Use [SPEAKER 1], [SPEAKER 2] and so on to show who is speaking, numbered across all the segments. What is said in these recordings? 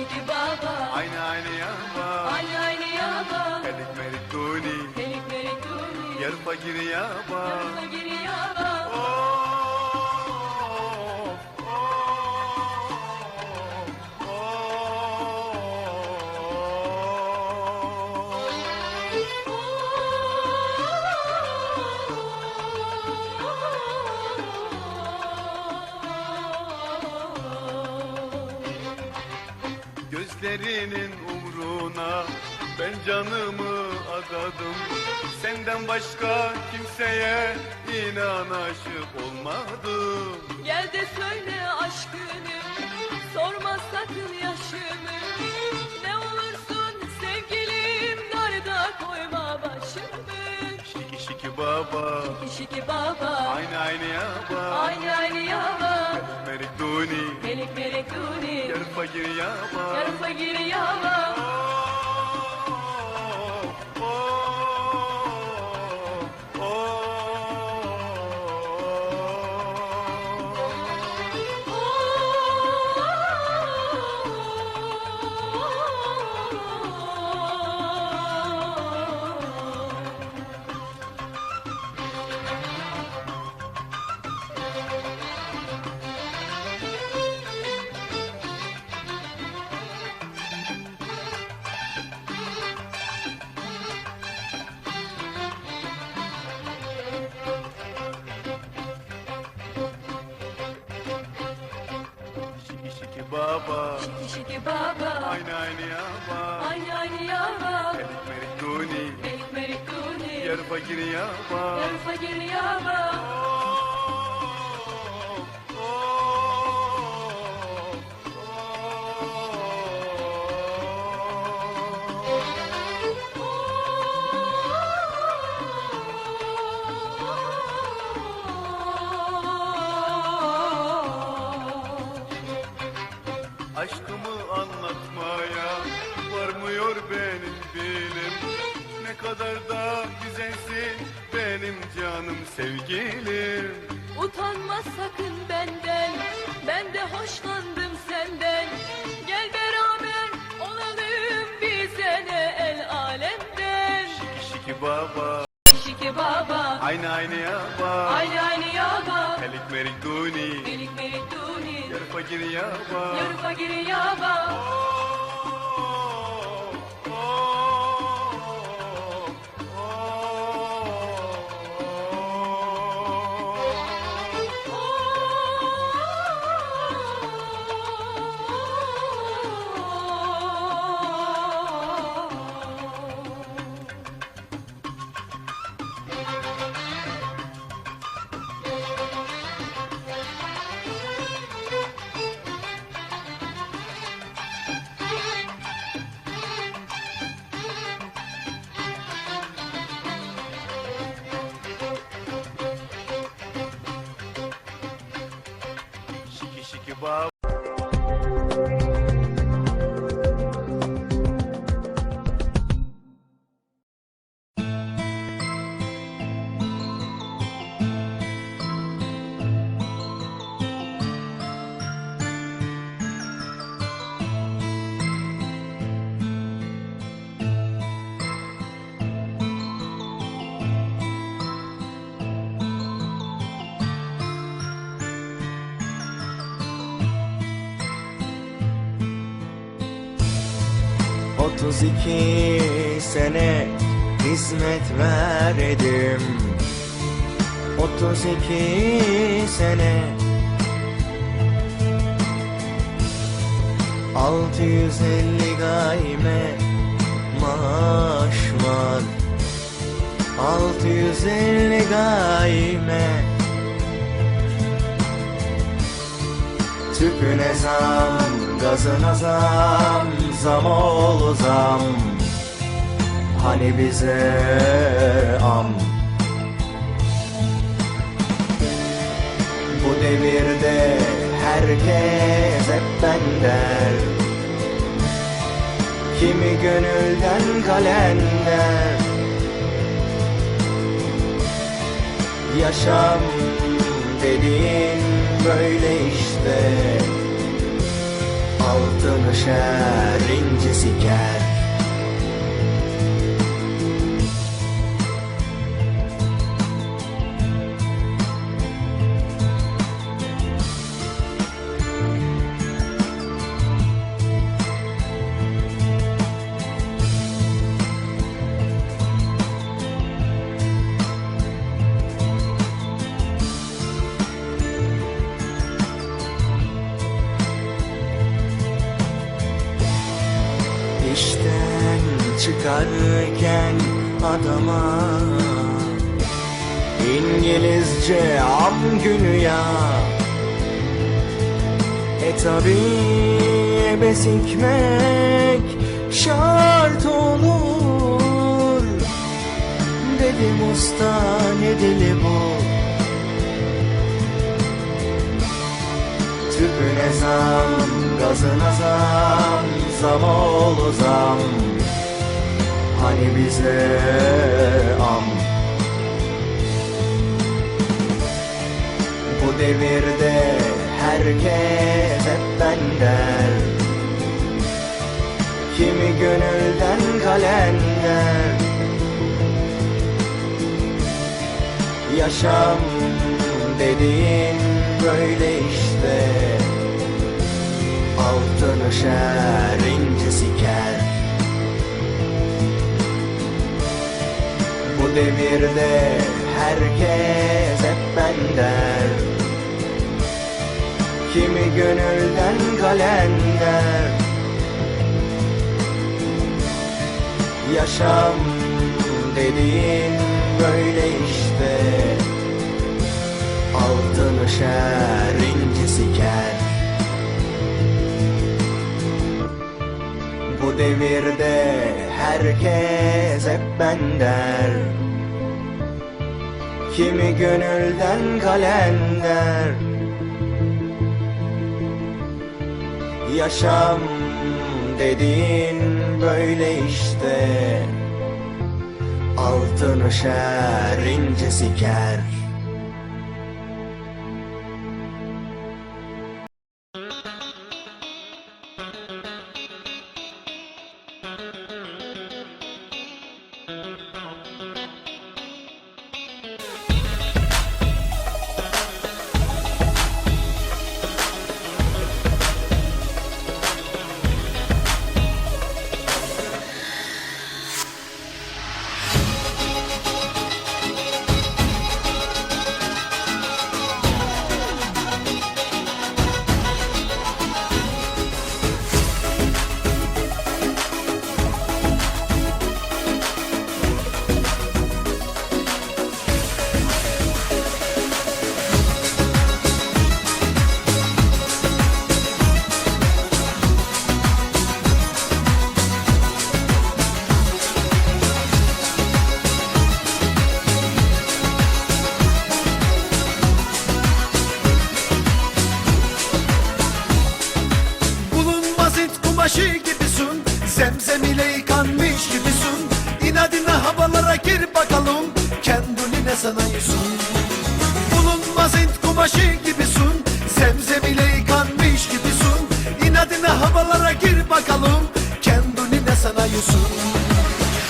[SPEAKER 1] şiki baba.
[SPEAKER 2] Aynı aynı yaba
[SPEAKER 1] Aynı aynı yaba
[SPEAKER 2] Melik melik duni.
[SPEAKER 1] Melik melik duni.
[SPEAKER 2] Yer fakir yaba Gözlerinin umruna ben canımı adadım. Senden başka kimseye inan aşık olmadım.
[SPEAKER 1] Gel de söyle aşkını Sorma sakın yaşımı
[SPEAKER 2] baba.
[SPEAKER 1] Şiki şiki baba.
[SPEAKER 2] Aynı aynı yaba
[SPEAKER 1] Aynı aynı yaba
[SPEAKER 2] Merik duni.
[SPEAKER 1] Melik melik duni.
[SPEAKER 2] Yer fakir yaba
[SPEAKER 1] Yarı
[SPEAKER 2] baba.
[SPEAKER 1] Şiki şiki baba.
[SPEAKER 2] Aynı aynı yaba.
[SPEAKER 1] Aynı aynı yaba.
[SPEAKER 2] Merik merik duni
[SPEAKER 1] Melik melik duni
[SPEAKER 2] Yer fakir yaba.
[SPEAKER 1] Yarı fakir yaba
[SPEAKER 2] Aşkımı anlatmaya varmıyor benim dilim. Ne kadar da güzelsin benim canım sevgilim.
[SPEAKER 1] Utanma sakın benden Ben de hoşlandım senden. Gel beraber olalım bize ne el alemden.
[SPEAKER 2] Şiki şiki baba.
[SPEAKER 1] Şiki baba.
[SPEAKER 2] Aynı aynı yaba
[SPEAKER 1] Aynı aynı yaba
[SPEAKER 2] Melik merik duni.
[SPEAKER 1] Melik melik duni
[SPEAKER 2] fakir yaba.
[SPEAKER 1] Yarı fakir yaba
[SPEAKER 3] above. 32 sene hizmet verdim. 32 sene 650 gayme maaş var. 650 gayme Tüpüne zam, gazına zam zam ol zam. Hani bize am. Bu devirde herkes hep ben der Kimi gönülden kalender Yaşam dediğin böyle Altın şer inci siker çıkarken adama. İngilizce am günü ya. E tabi besikmek şart olur. Dedim usta ne dili bu? Tüpüne zam, gazına zam, zam oğlu zam Hani bize am. Bu devirde herkes hep ben der Kimi gönülden kalender Yaşam dediğin böyle işte. Altın şer inci siker Devirde herkes hep ben der Kimi gönülden kalender Yaşam dediğin böyle işte. Altın şer inci siker Bu devirde herkes hep ben der. Kimi gönülden kalender Yaşam dediğin böyle işte. Altın şer inci siker
[SPEAKER 1] Ne sanıyorsun Bulunmaz it kumaşı gibisin. Zemzem ile yıkanmış gibisin. İnadına havalara gir bakalım. Kendini ne sanıyorsun?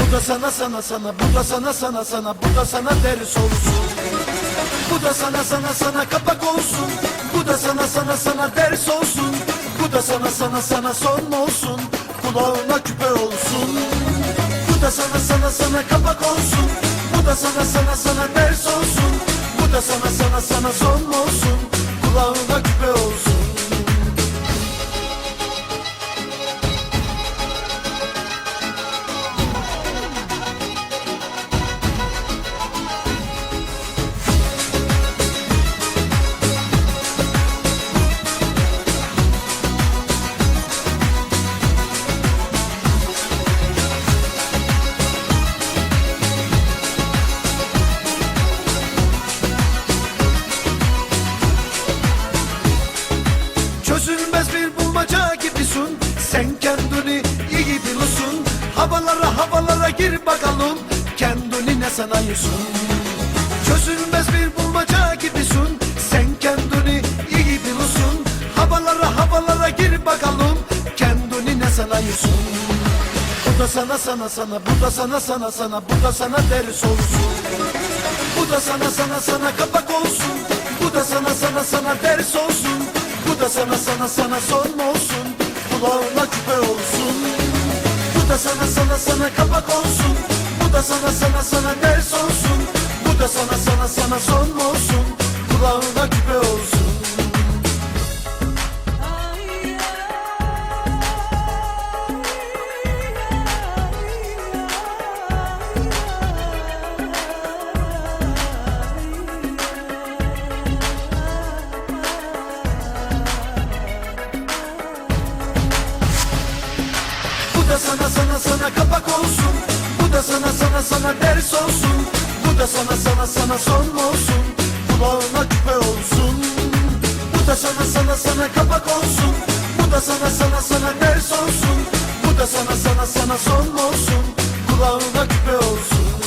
[SPEAKER 1] Bu da sana sana sana Bu da sana sana sana Bu da sana ders olsun. Bu da sana sana sana kapak olsun. Bu da sana sana sana ders olsun. Bu da sana sana sana son olsun. Kulağına küpe olsun. Bu da sana sana sana kapak olsun da sana sana sana ders olsun. Bu da sana sana sana son olsun gir bakalım Kendini ne sanıyorsun? Çözülmez bir bulmaca gibisin Sen kendini iyi biliyorsun. Havalara havalara gir bakalım sayısın Bu da sana sana sana bu da sana sana sana bu da sana ders olsun. Bu da sana sana sana kapak olsun. Bu da sana sana sana ders olsun. Bu da sana sana sana son olsun. Kulağına küpe olsun sana sana sana kapak olsun. Bu da sana sana sana ders olsun. Bu da sana sana sana son olsun da sana sana sana kapak olsun. Bu da sana sana sana ders olsun. Bu da sana sana sana son olsun? Kulağına küpe olsun. Bu da sana sana sana kapak olsun. Bu da sana sana sana ders olsun. Bu da sana sana sana son olsun? Kulağına küpe olsun